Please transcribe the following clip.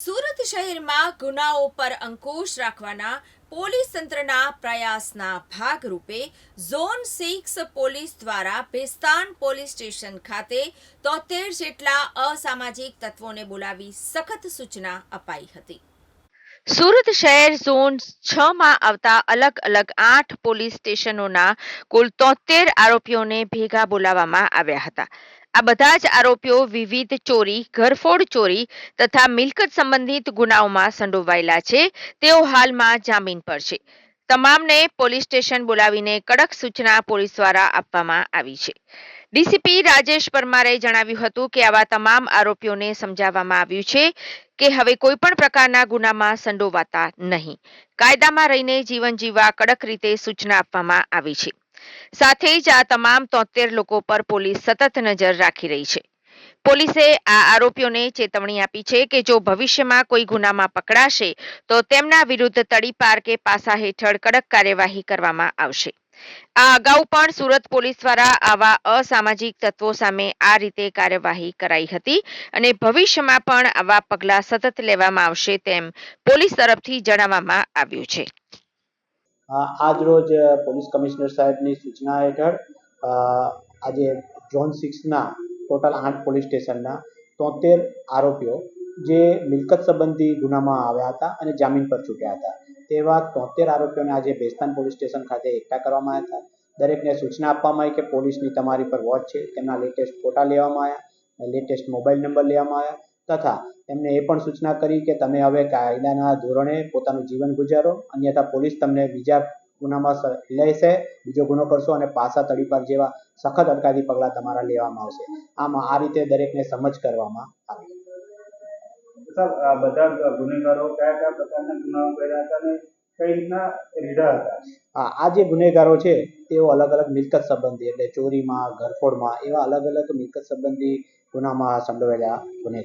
સુરત શહેરમાં ગુનાઓ પર અંકુશ રાખવાના પોલીસ તંત્રના પ્રયાસના ભાગરૂપે ઝોન સિક્સ પોલીસ દ્વારા ભેસ્તાન પોલીસ સ્ટેશન ખાતે તોતેર જેટલા અસામાજિક તત્વોને બોલાવી સખત સૂચના અપાઈ હતી. સુરત શહેર ઝોન છ માં આવતા અલગ અલગ આઠ પોલીસ સ્ટેશનોના કુલ તોતેર આરોપીઓને ભેગા બોલાવવામાં આવ્યા હતા. આ બધા જ આરોપીઓ વિવિધ ચોરી, ઘરફોડ ચોરી તથા મિલકત સંબંધિત ગુનાઓમાં સંડોવાયેલા છે. તેઓ હાલમાં જામીન પર છે. તમામને પોલીસ સ્ટેશન બોલાવીને કડક સૂચના પોલીસ દ્વારા આપવામાં આવી છે. ડીસીપી રાજેશ પરમારે જણાવ્યું હતું કે આવા તમામ આરોપીઓને સમજાવવામાં આવ્યું છે કે હવે કોઈ પણ પ્રકારના ગુનામાં સંડોવાતા નહીં. કાયદામાં રહીને જીવન જીવવા કડક રીતે સૂચના આપવામાં આવી છે. સાથે જ આ તમામ તોતેર લોકો પર પોલીસ સતત નજર રાખી રહી છે. પોલીસે આ આરોપીઓને ચેતવણી આપી છે કે જો ભવિષ્યમાં કોઈ ગુનામાં પકડાશે, તો તેમના વિરુદ્ધ તડીપાર કે પાસા હેઠળ કડક કાર્યવાહી કરવામાં આવશે. આ અગાઉ પણ સુરત પોલીસ દ્વારા આવા અસામાજિક તત્વો સામે આ રીતે કાર્યવાહી કરાઈ હતી અને ભવિષ્યમાં પણ આવા પગલાં સતત લેવામાં આવશે તેમ પોલીસ તરફથી જણાવવામાં આવ્યું છે. આજ રોજ પોલીસ કમિશનર સાહેબની સૂચના હેઠળ આજે ઝોન સિક્સના ટોટલ આઠ પોલીસ સ્ટેશનના તોતેર આરોપીઓ જે મિલકત સંબંધી ગુનામાં આવ્યા હતા અને જામીન પર છૂટ્યા હતા. તેવા તોતેર આરોપીઓને આજે ભેસ્તાન પોલીસ સ્ટેશન ખાતે એકઠા કરવામાં આવ્યા હતા. દરેકને સૂચના આપવામાં આવી કે પોલીસની તમારી પર વોચ છે, તેમના લેટેસ્ટ ફોટા લેવામાં આવ્યા, લેટેસ્ટ મોબાઈલ નંબર લેવામાં આવ્યા તથા એમને એ પણ સૂચના કરી કે તમે હવે કાયદાના ધોરણે પોતાનું જીવન ગુજારો અન્યથા પોલીસ તમને બીજા ગુનામાં લેશે બીજો ગુનો કરશો અને પાસા તડીપાર જેવા સખત અટકાયતી પગલાં તમારા લેવામાં આવશે. આમ આ રીતે દરેકને સમજ કરવામાં આવી. સર બધા ગુનેગારો કયા કયા પ્રકારના ગુનાઓ કર્યા હતા અને કઈ રીતના રીઢા હતા? આ આ જે ગુનેગારો છે તેઓ અલગ અલગ મિલકત સંબંધી એટલે ચોરીમાં ઘરફોડમાં એવા અલગ અલગ મિલકત સંબંધી ગુનામાં સંડોવાયેલા ગુનેગારો.